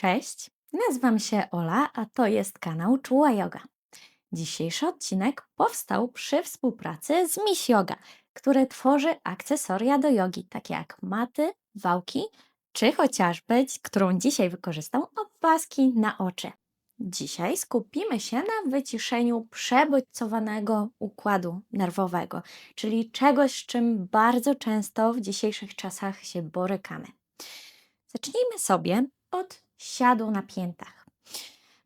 Cześć, nazywam się Ola, a to jest kanał Czuła Yoga. Dzisiejszy odcinek powstał przy współpracy z Miss Yoga, które tworzy akcesoria do jogi, takie jak maty, wałki, czy chociażby, którą dzisiaj wykorzystam, opaski na oczy. Dzisiaj skupimy się na wyciszeniu przebodźcowanego układu nerwowego, czyli czegoś, z czym bardzo często w dzisiejszych czasach się borykamy. Zacznijmy sobie od siadu na piętach.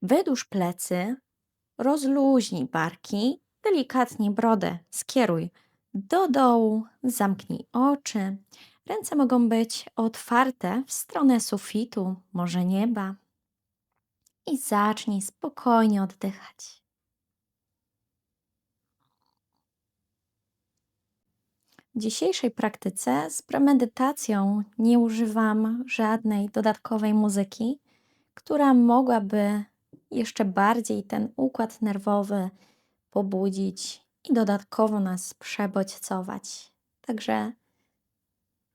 Wydłuż plecy, rozluźnij barki, delikatnie brodę skieruj do dołu, zamknij oczy. Ręce mogą być otwarte w stronę sufitu, może nieba. I zacznij spokojnie oddychać. W dzisiejszej praktyce z premedytacją nie używam żadnej dodatkowej muzyki, która mogłaby jeszcze bardziej ten układ nerwowy pobudzić i dodatkowo nas przebodźcować. Także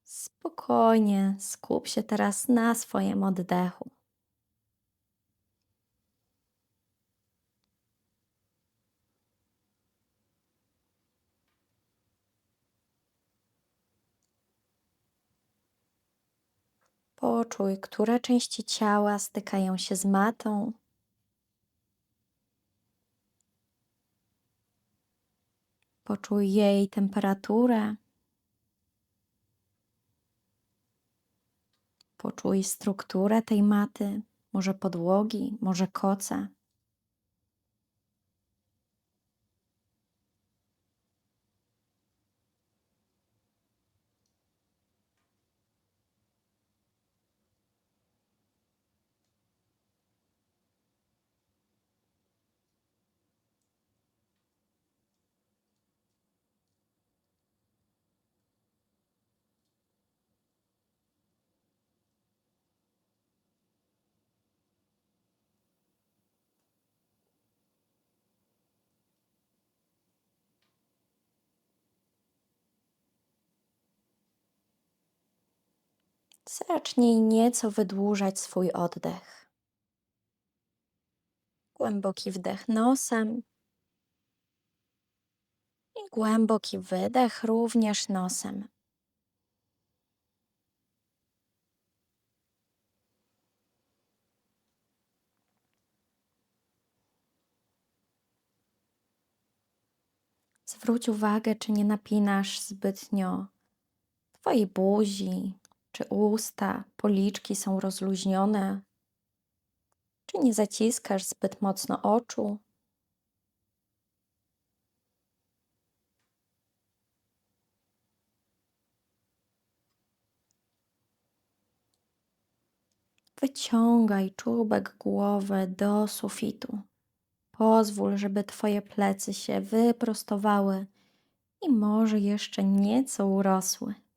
spokojnie skup się teraz na swoim oddechu. Poczuj, które części ciała stykają się z matą. Poczuj jej temperaturę. Poczuj strukturę tej maty, może podłogi, może koca. Zacznij nieco wydłużać swój oddech. Głęboki wdech nosem i głęboki wydech również nosem. Zwróć uwagę, czy nie napinasz zbytnio Twojej buzi, czy usta, policzki są rozluźnione, czy nie zaciskasz zbyt mocno oczu. Wyciągaj czubek głowy do sufitu. Pozwól, żeby Twoje plecy się wyprostowały i może jeszcze nieco urosły.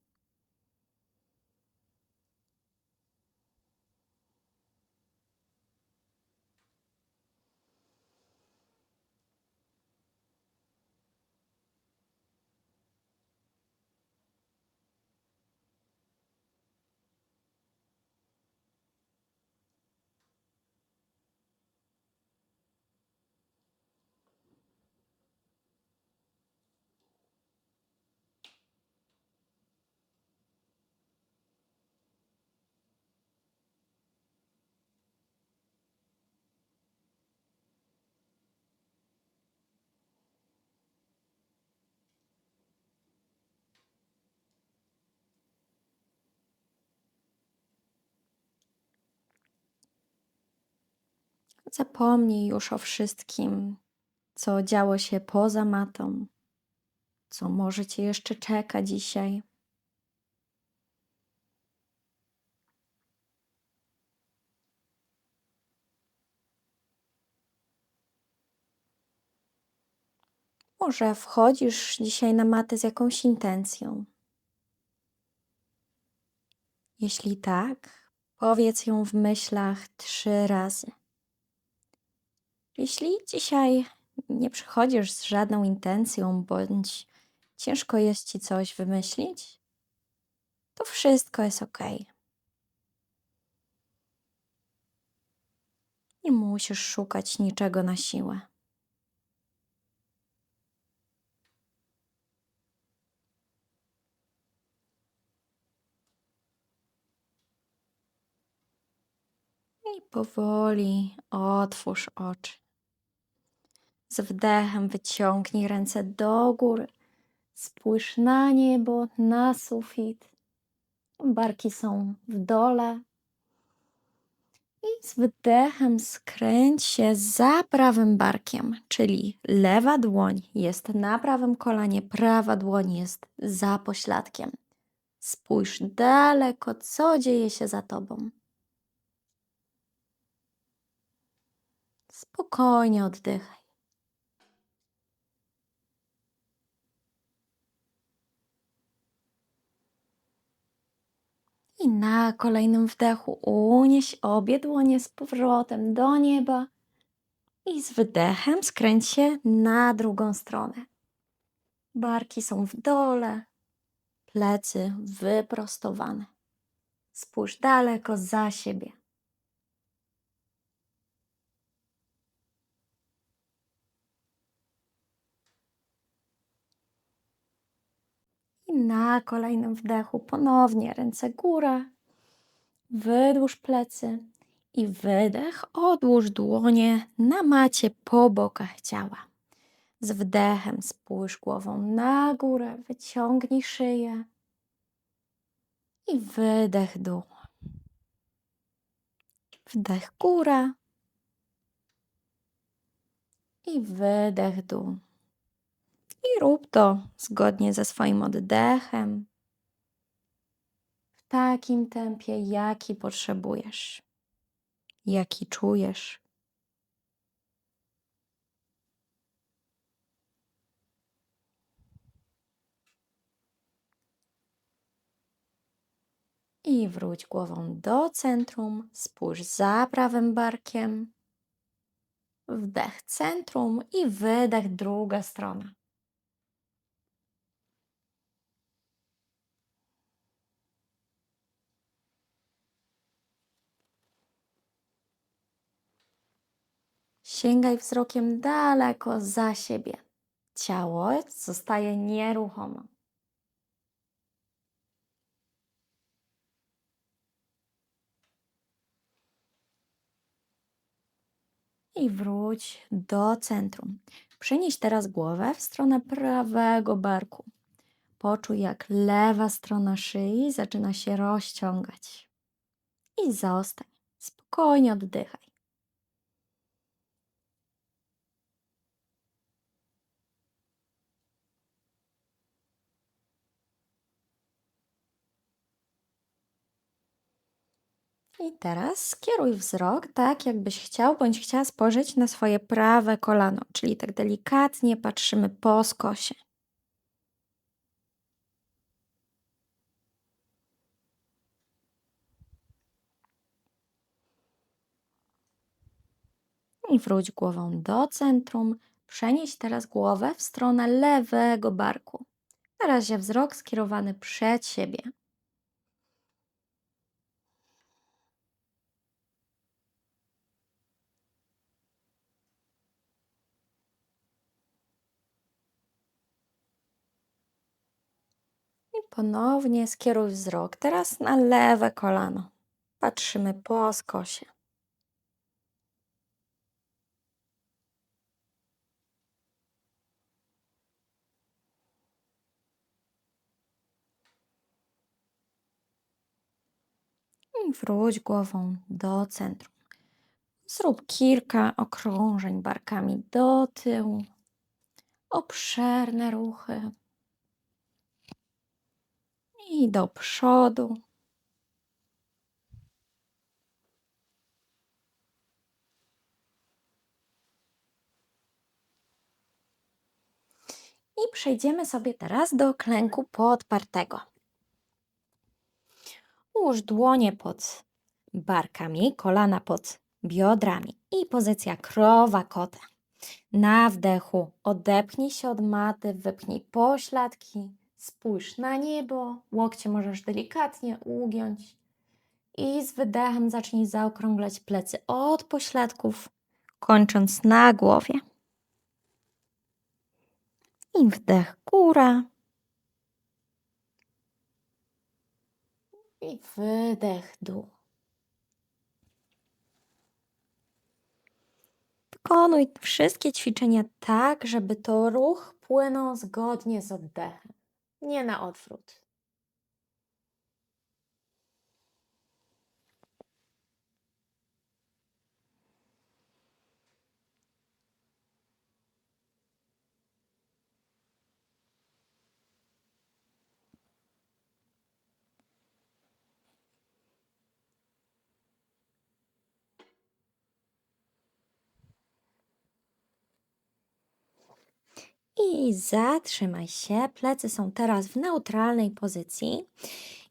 Zapomnij już o wszystkim, co działo się poza matą, co może cię jeszcze czeka dzisiaj. Może wchodzisz dzisiaj na matę z jakąś intencją. Jeśli tak, powiedz ją w myślach trzy razy. Jeśli dzisiaj nie przychodzisz z żadną intencją, bądź ciężko jest ci coś wymyślić, to wszystko jest ok. Nie musisz szukać niczego na siłę. I powoli otwórz oczy. Z wdechem wyciągnij ręce do góry. Spójrz na niebo, na sufit. Barki są w dole. I z wydechem skręć się za prawym barkiem, czyli lewa dłoń jest na prawym kolanie, prawa dłoń jest za pośladkiem. Spójrz daleko, co dzieje się za tobą. Spokojnie oddychaj. I na kolejnym wdechu unieś obie dłonie z powrotem do nieba i z wydechem skręć się na drugą stronę. Barki są w dole, plecy wyprostowane. Spójrz daleko za siebie. I na kolejnym wdechu ponownie ręce góra, wydłuż plecy i wydech, odłóż dłonie na macie po bokach ciała. Z wdechem spójrz głową na górę, wyciągnij szyję i wydech dół. Wdech góra i wydech dół. I rób to zgodnie ze swoim oddechem, w takim tempie, jaki potrzebujesz, jaki czujesz. I wróć głową do centrum, spójrz za prawym barkiem. Wdech centrum i wydech druga strona. Sięgaj wzrokiem daleko za siebie. Ciało zostaje nieruchome. I wróć do centrum. Przenieś teraz głowę w stronę prawego barku. Poczuj, jak lewa strona szyi zaczyna się rozciągać. I zostań. Spokojnie oddychaj. I teraz skieruj wzrok tak, jakbyś chciał bądź chciała spojrzeć na swoje prawe kolano, czyli tak delikatnie patrzymy po skosie. I wróć głową do centrum. Przenieś teraz głowę w stronę lewego barku. Na razie wzrok skierowany przed siebie. Ponownie skieruj wzrok teraz na lewe kolano. Patrzymy po skosie. I wróć głową do centrum. Zrób kilka okrążeń barkami do tyłu. Obszerne ruchy. I do przodu. I przejdziemy sobie teraz do klęku podpartego. Ułóż dłonie pod barkami, kolana pod biodrami i pozycja krowa kota. Na wdechu odepnij się od maty, wypnij pośladki, spójrz na niebo, łokcie możesz delikatnie ugiąć I z wydechem zacznij zaokrąglać plecy od pośladków, kończąc na głowie. I wdech góra. I wydech dół. Wykonuj wszystkie ćwiczenia tak, żeby to ruch płynął zgodnie z oddechem, nie na odwrót. I zatrzymaj się. Plecy są teraz w neutralnej pozycji.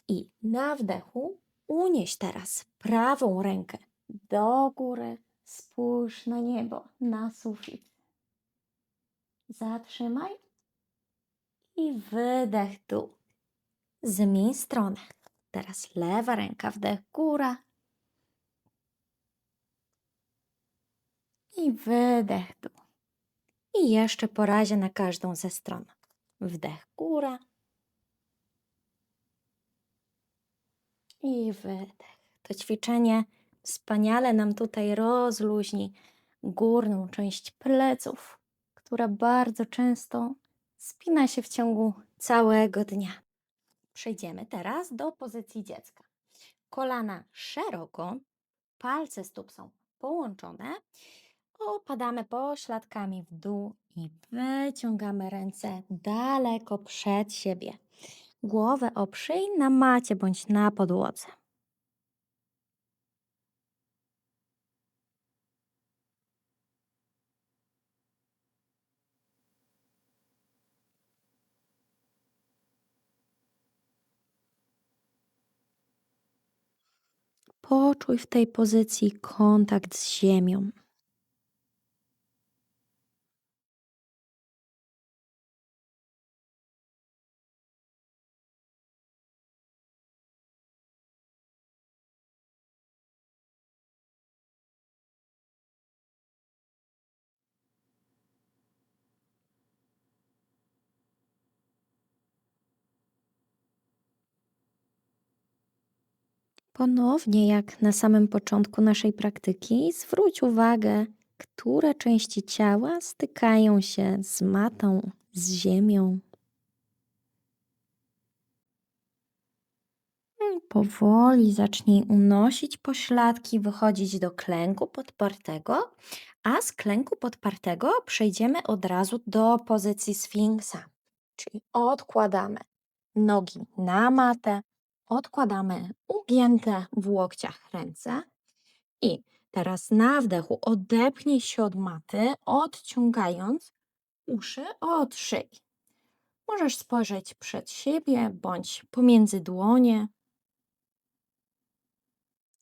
I na wdechu unieś teraz prawą rękę do góry. Spójrz na niebo, na sufit. Zatrzymaj i wydech dół. Zmień stronę. Teraz lewa ręka, wdech góra. I wydech dół. I jeszcze po razie na każdą ze stron. Wdech góra. I wydech. To ćwiczenie wspaniale nam tutaj rozluźni górną część pleców, która bardzo często spina się w ciągu całego dnia. Przejdziemy teraz do pozycji dziecka. Kolana szeroko, palce stóp są połączone. Opadamy pośladkami w dół i wyciągamy ręce daleko przed siebie. Głowę oprzyj na macie bądź na podłodze. Poczuj w tej pozycji kontakt z ziemią. Ponownie, jak na samym początku naszej praktyki, zwróć uwagę, które części ciała stykają się z matą, z ziemią. Mm, Powoli zacznij unosić pośladki, wychodzić do klęku podpartego, a z klęku podpartego przejdziemy od razu do pozycji sfinksa. Czyli odkładamy nogi na matę, odkładamy ugięte w łokciach ręce i teraz na wdechu odepnij się od maty, odciągając uszy od szyi. Możesz spojrzeć przed siebie bądź pomiędzy dłonie.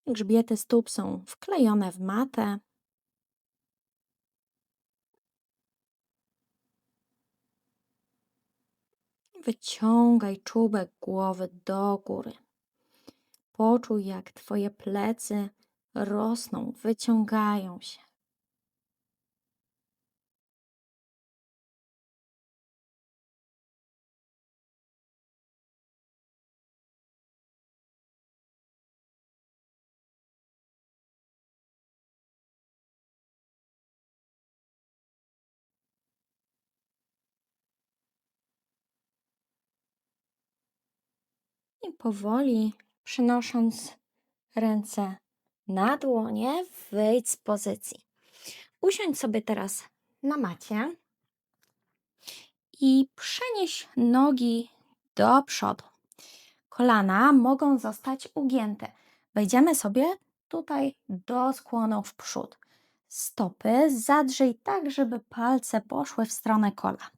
Grzbiety stóp są wklejone w matę. Wyciągaj czubek głowy do góry. Poczuj, jak Twoje plecy rosną, wyciągają się. I powoli przynosząc ręce na dłonie, wyjdź z pozycji. Usiądź sobie teraz na macie i przenieś nogi do przodu. Kolana mogą zostać ugięte. Wejdziemy sobie tutaj do skłonu w przód. Stopy zadrzyj tak, żeby palce poszły w stronę kolan.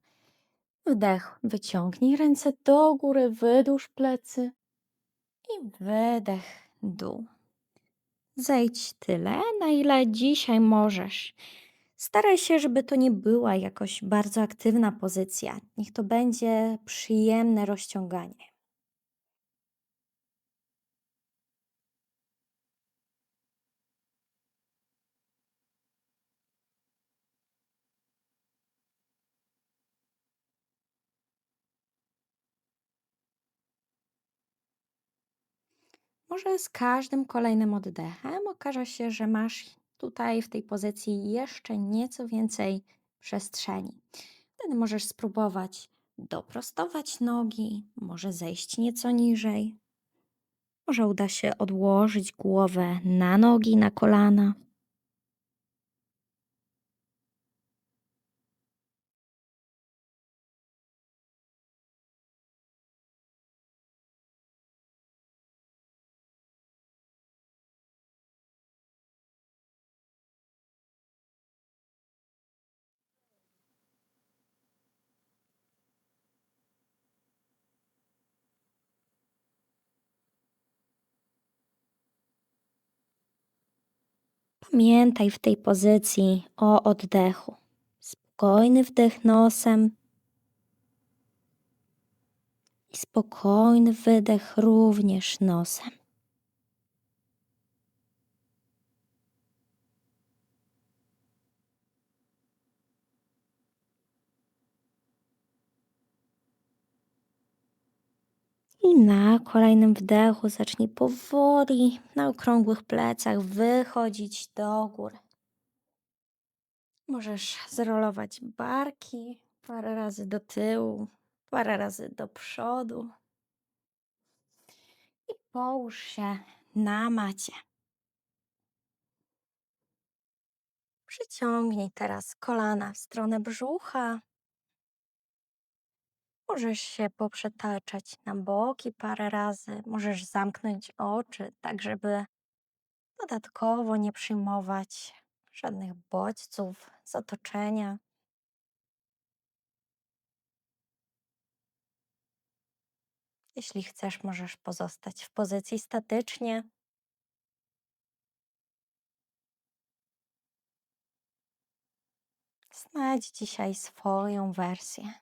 Wdech, wyciągnij ręce do góry, wydłuż plecy i wydech, dół. Zejdź tyle, na ile dzisiaj możesz. Staraj się, żeby to nie była jakoś bardzo aktywna pozycja. Niech to będzie przyjemne rozciąganie. Może z każdym kolejnym oddechem okaże się, że masz tutaj w tej pozycji jeszcze nieco więcej przestrzeni. Wtedy możesz spróbować doprostować nogi, może zejść nieco niżej. Może uda się odłożyć głowę na nogi, na kolana. Pamiętaj w tej pozycji o oddechu. Spokojny wdech nosem i spokojny wydech również nosem. I na kolejnym wdechu zacznij powoli na okrągłych plecach wychodzić do góry. Możesz zrolować barki parę razy do tyłu, parę razy do przodu. I połóż się na macie. Przyciągnij teraz kolana w stronę brzucha. Możesz się poprzetaczać na boki parę razy. Możesz zamknąć oczy, tak żeby dodatkowo nie przyjmować żadnych bodźców z otoczenia. Jeśli chcesz, możesz pozostać w pozycji statycznie. Znajdź dzisiaj swoją wersję.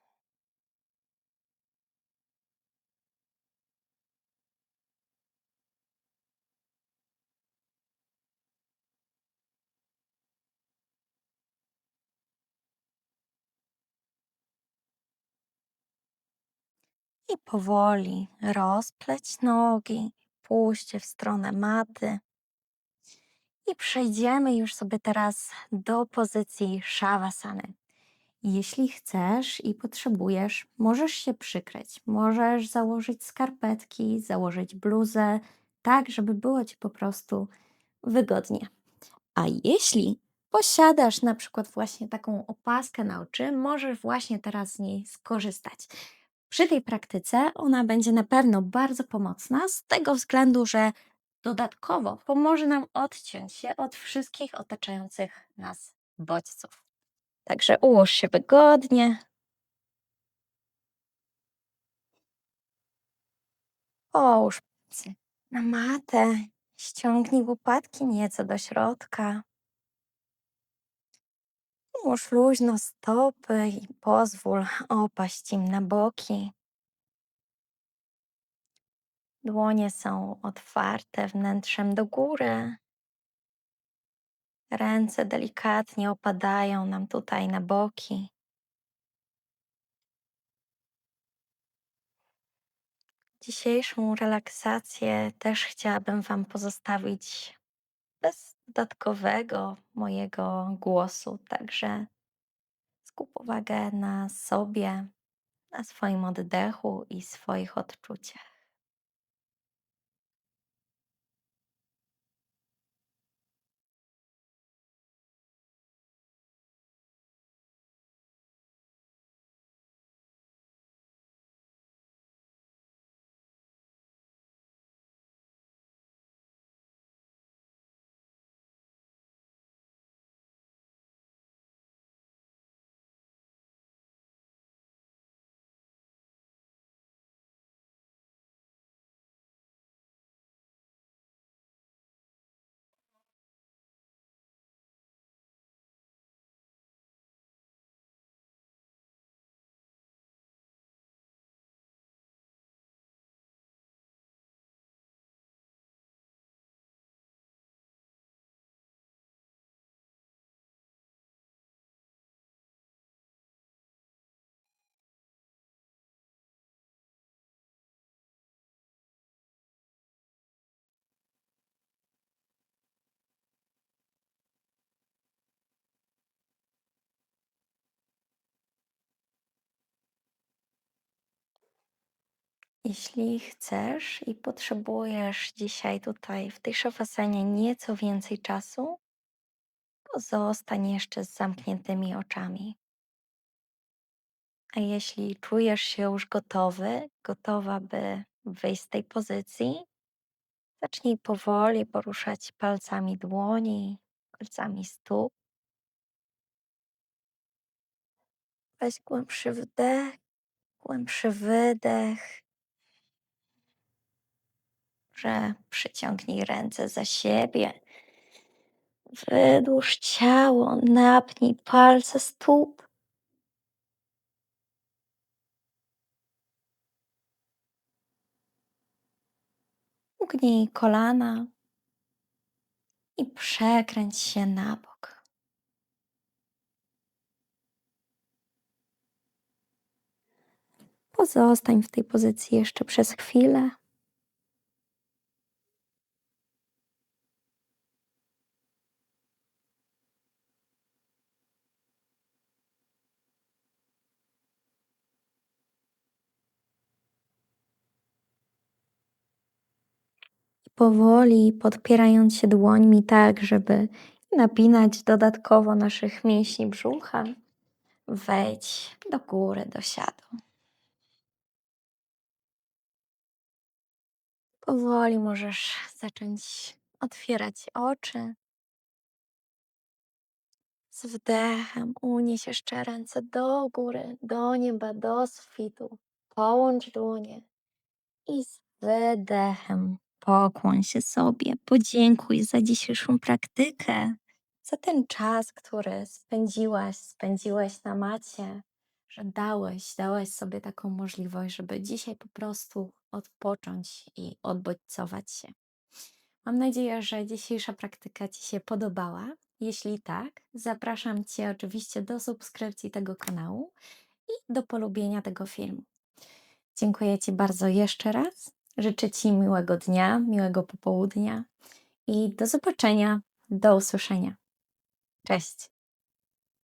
I powoli rozpleć nogi, je w stronę maty. I przejdziemy już sobie teraz do pozycji Shavasany. Jeśli chcesz i potrzebujesz, możesz się przykryć. Możesz założyć skarpetki, założyć bluzę, tak żeby było ci po prostu wygodnie. A jeśli posiadasz na przykład właśnie taką opaskę na oczy, możesz właśnie teraz z niej skorzystać. Przy tej praktyce ona będzie na pewno bardzo pomocna z tego względu, że dodatkowo pomoże nam odciąć się od wszystkich otaczających nas bodźców. Także ułóż się wygodnie. Połóż na matę. Ściągnij łopatki nieco do środka. Ułóż luźno stopy i pozwól opaść im na boki. Dłonie są otwarte wnętrzem do góry. Ręce delikatnie opadają nam tutaj na boki. Dzisiejszą relaksację też chciałabym Wam pozostawić bez dodatkowego mojego głosu, także skup uwagę na sobie, na swoim oddechu i swoich odczuciach. Jeśli chcesz i potrzebujesz dzisiaj tutaj w tej szafasenie nieco więcej czasu, to zostań jeszcze z zamkniętymi oczami. A jeśli czujesz się już gotowy, gotowa, by wyjść z tej pozycji, zacznij powoli poruszać palcami dłoni, palcami stóp. Weź głębszy wdech, głębszy wydech. Że przyciągnij ręce za siebie. Wydłuż ciało, napnij palce stóp. Ugnij kolana i przekręć się na bok. Pozostań w tej pozycji jeszcze przez chwilę. Powoli podpierając się dłońmi tak, żeby napinać dodatkowo naszych mięśni brzucha, wejdź do góry, do siadu. Powoli możesz zacząć otwierać oczy. Z wdechem unieś jeszcze ręce do góry, do nieba, do sufitu. Połącz dłonie i z wydechem pokłoń się sobie. Podziękuj za dzisiejszą praktykę, za ten czas, który spędziłaś, spędziłeś na macie, że dałeś, dałaś sobie taką możliwość, żeby dzisiaj po prostu odpocząć i odbodźcować się. Mam nadzieję, że dzisiejsza praktyka Ci się podobała. Jeśli tak, zapraszam Cię oczywiście do subskrypcji tego kanału i do polubienia tego filmu. Dziękuję Ci bardzo jeszcze raz. Życzę Ci miłego dnia, miłego popołudnia i do zobaczenia, do usłyszenia. Cześć.